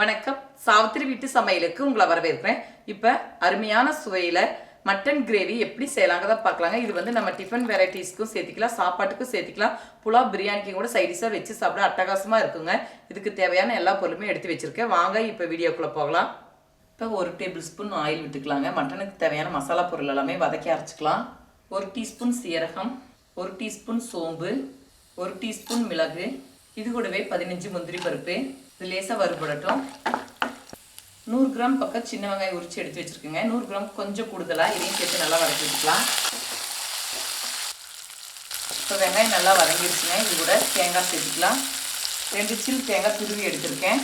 வணக்கம். சாவித்திரி வீட்டு சமையலுக்கு உங்களை வரவேற்கிறேன். இப்போ அருமையான சுவையில் மட்டன் கிரேவி எப்படி செய்யலாங்கிறத பார்க்கலாங்க. இது வந்து நம்ம டிஃபன் வெரைட்டிஸ்க்கும் சேர்த்திக்கலாம் சாப்பாட்டுக்கும் சேர்த்திக்கலாம். புலாவ் பிரியாணிக்கும் கூட சைடிஷாக வச்சு சாப்பிட அட்டகாசமாக இருக்குங்க. இதுக்கு தேவையான எல்லா பொருளுமே எடுத்து வச்சுருக்கேன். வாங்க இப்போ வீடியோக்குள்ளே போகலாம். இப்போ ஒரு டேபிள் ஸ்பூன் ஆயில் விட்டுக்கலாங்க. மட்டனுக்கு தேவையான மசாலா பொருள் எல்லாமே வதக்கி அரைச்சிக்கலாம். ஒரு டீஸ்பூன் சீரகம் ஒரு டீஸ்பூன் சோம்பு ஒரு டீஸ்பூன் மிளகு இது கூடவே பதினஞ்சு முந்திரி பருப்பு இது லேசாக வறுபடட்டும். நூறு கிராம் பக்கம் சின்ன வெங்காயம் உரிச்சு எடுத்து வச்சுருக்கேங்க. நூறு கிராம் கொஞ்சம் கூடுதலாக இதையும் சேர்த்து நல்லா வதக்கி வச்சுக்கலாம் இப்போ வெங்காயம் நல்லா வதங்கிடுச்சுங்க. இது கூட தேங்காய் சேர்த்துக்கலாம். ரெண்டு சில் தேங்காய் துருவி எடுத்திருக்கேன்.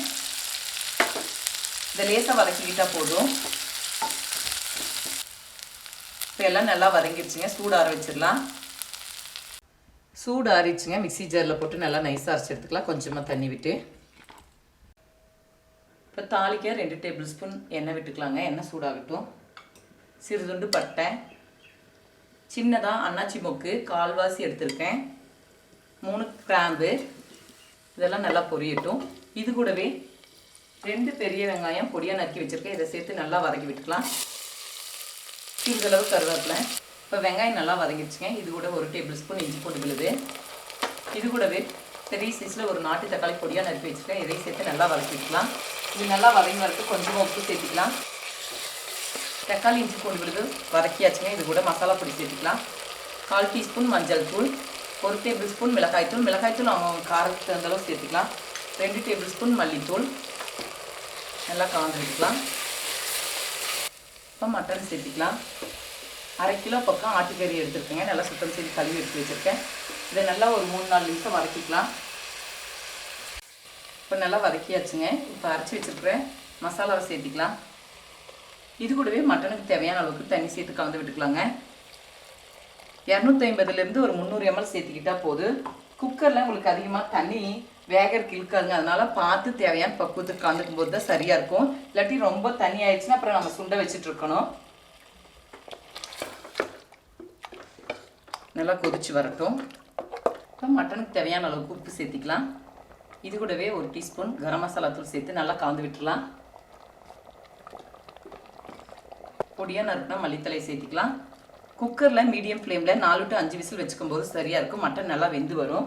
இதை லேசாக வதக்கிக்கிட்டால் போதும். இப்போ எல்லாம் நல்லா வதங்கிடுச்சுங்க. சூடு ஆற வச்சிடலாம். சூடு ஆறிச்சுங்க மிக்சி ஜாரில் போட்டு நல்லா நைஸாக அரைச்சி எடுத்துக்கலாம். கொஞ்சமாக தண்ணி விட்டு. இப்போ தாளிக்க ரெண்டு டேபிள் ஸ்பூன் எண்ணெய் விட்டுக்கலாங்க. எண்ணெய் சூடாகட்டும். சிறுதுண்டு பட்டை. சின்னதாக அண்ணாச்சி மொக்கு கால்வாசி எடுத்திருக்கேன். மூணு கிராம்பு. இதெல்லாம் நல்லா பொரியட்டும். இது கூடவே ரெண்டு பெரிய வெங்காயம் பொடியாக நறுக்கி வச்சுருக்கேன். இதை சேர்த்து நல்லா வதக்கி விட்டுக்கலாம். சிறிதளவு கருவேப்பிலை. இப்போ வெங்காயம் நல்லா வதங்கிடுச்சுங்க. இது கூட ஒரு டேபிள் ஸ்பூன் இஞ்சி போட்டு விழுது. இது கூடவே பெரிய சைஸில் ஒரு நாட்டு தக்காளி பொடியாக நறுக்கி வச்சுருக்கேன். இதை சேர்த்து நல்லா வதக்கி விட்டுக்கலாம். இது நல்லா வதங்கி வரதுக்கு கொஞ்சமாக உப்பு சேர்த்துக்கலாம். தக்காளி இஞ்சி பூண்டு விழுது வதக்கியாச்சுங்க. இது கூட மசாலா பொடி சேர்த்துக்கலாம். கால் டீஸ்பூன் மஞ்சள் தூள் ஒரு டேபிள் ஸ்பூன் மிளகாய்த்தூள் மிளகாய்த்தூள் அவங்க காரத்துக்கு தகுந்த அளவு சேர்த்துக்கலாம். ரெண்டு டேபிள் ஸ்பூன் மல்லித்தூள். நல்லா கலந்து விட்டுக்கலாம். இப்போ மட்டன் சேர்த்துக்கலாம். அரை கிலோ பக்கம் ஆட்டுக்கறி எடுத்துருக்கேங்க. நல்லா சுத்தம் செய்து கழுவி எடுத்து வச்சுருக்கேன். இதை நல்லா ஒரு மூணு நாலு நிமிஷம் வதக்கிக்கலாம். இப்போ நல்லா வதக்கியாச்சுங்க. இப்போ அரைச்சி வச்சுருக்கிறேன் மசாலாவை சேர்த்திக்கலாம். இது கூடவே மட்டனுக்கு தேவையான அளவுக்கு தண்ணி சேர்த்து கலந்து விட்டுக்கலாங்க. இரநூத்தி ஐம்பதுலேருந்து ஒரு முந்நூறு எம்எல் சேர்த்துக்கிட்டால் போதும் குக்கரில் உங்களுக்கு அதிகமாக தண்ணி வேகருக்கு இழுக்காதுங்க. அதனால் பார்த்து தேவையான பக்குவத்துக்கு கலந்துக்கும் போது தான் சரியாக இருக்கும். இல்லாட்டி ரொம்ப தண்ணி ஆயிடுச்சுன்னா அப்புறம் நம்ம சுண்டை வச்சுட்டு இருக்கணும். நல்லா கொதிச்சு வரட்டும். இப்போ மட்டனுக்கு தேவையான அளவுக்கு உப்பு சேர்த்திக்கலாம். இது கூடவே ஒரு டீஸ்பூன் கரம் மசாலா தூள் சேர்த்து நல்லா கலந்து விட்டுறலாம் பொடியாக நறுக்கினா மல்லித்தலை சேர்த்திக்கலாம். குக்கரில் மீடியம் ஃப்ளேமில் நாலு டு அஞ்சு விசில் வச்சுக்கும் போது சரியாக இருக்கும். மட்டன் நல்லா வெந்து வரும்.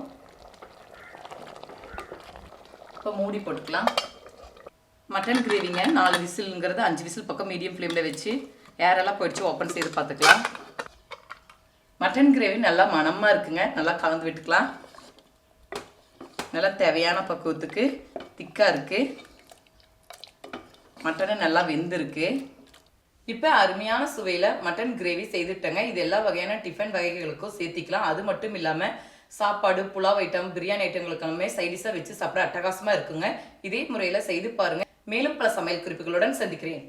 இப்போ மூடி போட்டுக்கலாம். மட்டன் கிரேவிங்க நாலு விசிலுங்கிறது அஞ்சு விசில் பக்கம் மீடியம் ஃப்ளேமில் வச்சு ஏரெல்லாம் போயிடுச்சு ஓப்பன் செய்து பார்த்துக்கலாம். மட்டன் கிரேவி நல்லா மணமாக இருக்குங்க. நல்லா கலந்து விட்டுக்கலாம். நல்லா தேவையான பக்குவத்துக்கு திக்காக இருக்குது மட்டனு நல்லா வெந்திருக்கு. இப்போ அருமையான சுவையில் மட்டன் கிரேவி செய்துட்டேங்க. இது எல்லா வகையான டிஃபன் வகைகளுக்கும் சேர்த்திக்கலாம். அது மட்டும் இல்லாமல் சாப்பாடு புலாவ் ஐட்டம் பிரியாணி ஐட்டங்களுக்குமே சைடிஷாக வச்சு சாப்பிட அட்டகாசமாக இருக்குங்க. இதே முறையில் செய்து பாருங்கள் மேலும் பல சமையல் குறிப்புகளுடன் சந்திக்கிறேன்.